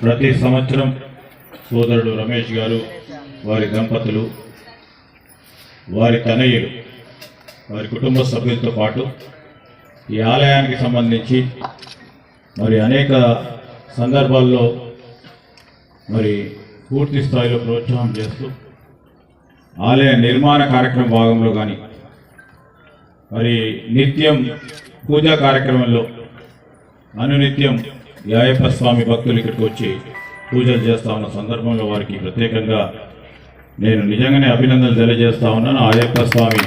ప్రతి సంవత్సరం సోదరుడు రమేష్ గారు వారి దంపతులు వారి తనయులు వారి కుటుంబ సభ్యులతో పాటు ఈ ఆలయానికి సంబంధించి మరి అనేక సందర్భాల్లో మరి పూర్తి స్థాయిలో ప్రోత్సాహం చేస్తూ ఆలయ నిర్మాణ కార్యక్రమ భాగంలో కానీ మరి నిత్యం పూజా కార్యక్రమంలో అనునిత్యం ఈ అయ్యప్ప స్వామి భక్తులు ఇక్కడికి వచ్చి పూజలు చేస్తా ఉన్న సందర్భంలో వారికి ప్రత్యేకంగా నేను నిజంగానే అభినందనలు తెలియజేస్తా ఉన్నాను. ఆ అయ్యప్ప స్వామి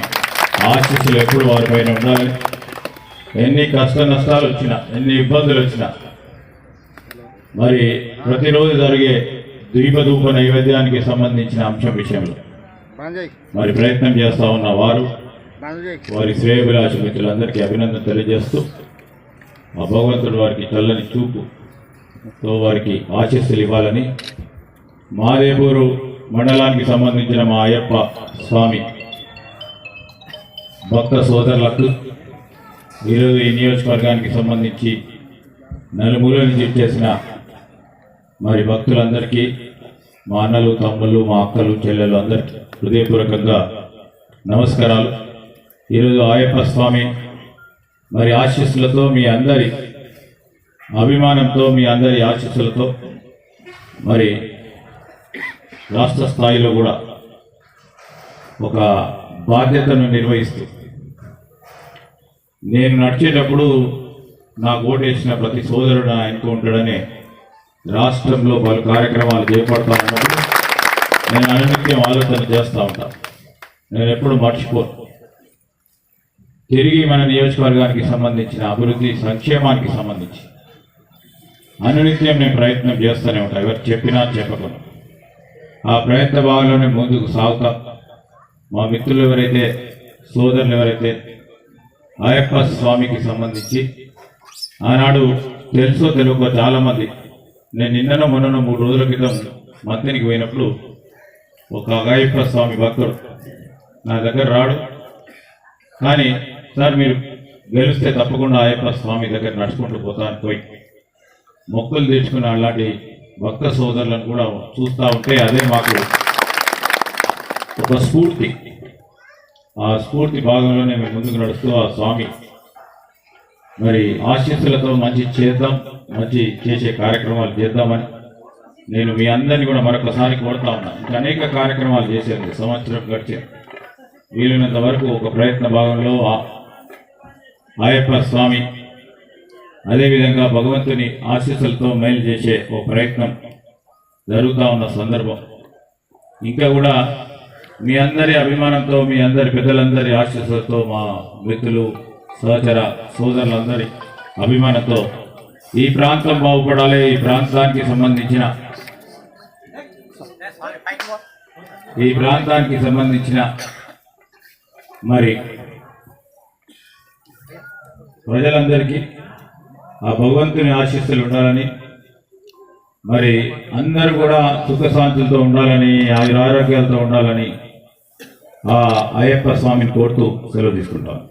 ఆశీస్సులు ఎప్పుడు వారిపైన ఉండాలి. ఎన్ని కష్ట నష్టాలు వచ్చినా ఎన్ని ఇబ్బందులు వచ్చినా మరి ప్రతిరోజు జరిగే దీపధూప నైవేద్యానికి సంబంధించిన అంశం విషయంలో మరి ప్రయత్నం చేస్తా ఉన్న వారు వారి శ్రేయభిలాష మిత్రులందరికీ అభినందన తెలియజేస్తూ ఆ భగవంతుడు వారికి చల్లని చూపుతో వారికి ఆశీస్సులు ఇవ్వాలని మాదేపూరు మండలానికి సంబంధించిన మా అయ్యప్ప స్వామి భక్త సోదరులకు ఈరోజు ఈ నియోజకవర్గానికి సంబంధించి నలుమూల నుంచి చేసిన మరి భక్తులందరికీ మా అన్నలు తమ్ముళ్ళు మా అక్కలు చెల్లెలు అందరికీ హృదయపూర్వకంగా నమస్కారాలు. ఈరోజు ఆయప్ప స్వామి మరి ఆశీస్సులతో మీ అందరి అభిమానంతో మీ అందరి ఆశీస్సులతో మరి రాష్ట్ర స్థాయిలో కూడా ఒక బాధ్యతను నిర్వహిస్తూ నేను నడిచేటప్పుడు నాకు ఓటేసిన ప్రతి సోదరుడు ఆయనకు ఉంటాడని రాష్ట్రంలో పలు కార్యక్రమాలు చేపడతా ఉన్నప్పుడు నేను అనునిత్యం ఆలోచన చేస్తూ ఉంటాను నేను ఎప్పుడు మర్చిపోను. తిరిగి మన నియోజకవర్గానికి సంబంధించిన అభివృద్ధి సంక్షేమానికి సంబంధించి అనునిత్యం నేను ప్రయత్నం చేస్తూనే ఉంటాను ఎవరు చెప్పినా చెప్పకుండా ఆ ప్రయత్న భాగంలోనే ముందుకు సాగుతా. మా మిత్రులు ఎవరైతే సోదరులు ఎవరైతే అయ్యప్ప స్వామికి సంబంధించి ఆనాడు తెలుసో తెలుగుకో చాలామంది నేను నిన్ననో మొన్ననో మూడు రోజుల క్రితం మంత్రికి పోయినప్పుడు ఒక అగాయప్ప స్వామి భక్తుడు నా దగ్గర రాడు. కానీ సార్ మీరు గెలిస్తే తప్పకుండా అయ్యప్ప స్వామి దగ్గర నడుచుకుంటూ పోతాను. పోయి మొక్కులు తీర్చుకున్న అలాంటి భక్త సోదరులను కూడా చూస్తూ ఉంటే అదే మాకు ఒక స్ఫూర్తి. ఆ స్ఫూర్తి భాగంలోనే మేము ముందుకు నడుస్తూ ఆ స్వామి మరి ఆశీస్సులతో మంచి చేద్దాం మంచి చేసే కార్యక్రమాలు చేద్దామని నేను మీ అందరినీ కూడా మరొకసారి కోరుతా ఉన్నా. ఇంకా అనేక కార్యక్రమాలు చేశాను సంవత్సరం గడిచారు వీలైనంత వరకు ఒక ప్రయత్న భాగంలో ఆ- అయ్యప్ప స్వామి. అదేవిధంగా భగవంతుని ఆశీస్సులతో మేలు చేసే ఓ ప్రయత్నం జరుగుతూ ఉన్న సందర్భం. ఇంకా కూడా మీ అందరి అభిమానంతో మీ అందరి పెద్దలందరి ఆశీస్సులతో మా మిత్రులు సహచర సోదరులందరి అభిమానంతో ఈ ప్రాంతం బాగుపడాలి. ఈ ప్రాంతానికి సంబంధించిన ఈ ప్రాంతానికి సంబంధించిన మరి ప్రజలందరికీ ఆ భగవంతుని ఆశీస్సులు ఉండాలని మరి అందరూ కూడా సుఖశాంతులతో ఉండాలని ఆయుర ఆరోగ్యాలతో ఉండాలని ఆ అయ్యప్ప స్వామిని కోరుతూ సెలవు తీసుకుంటాను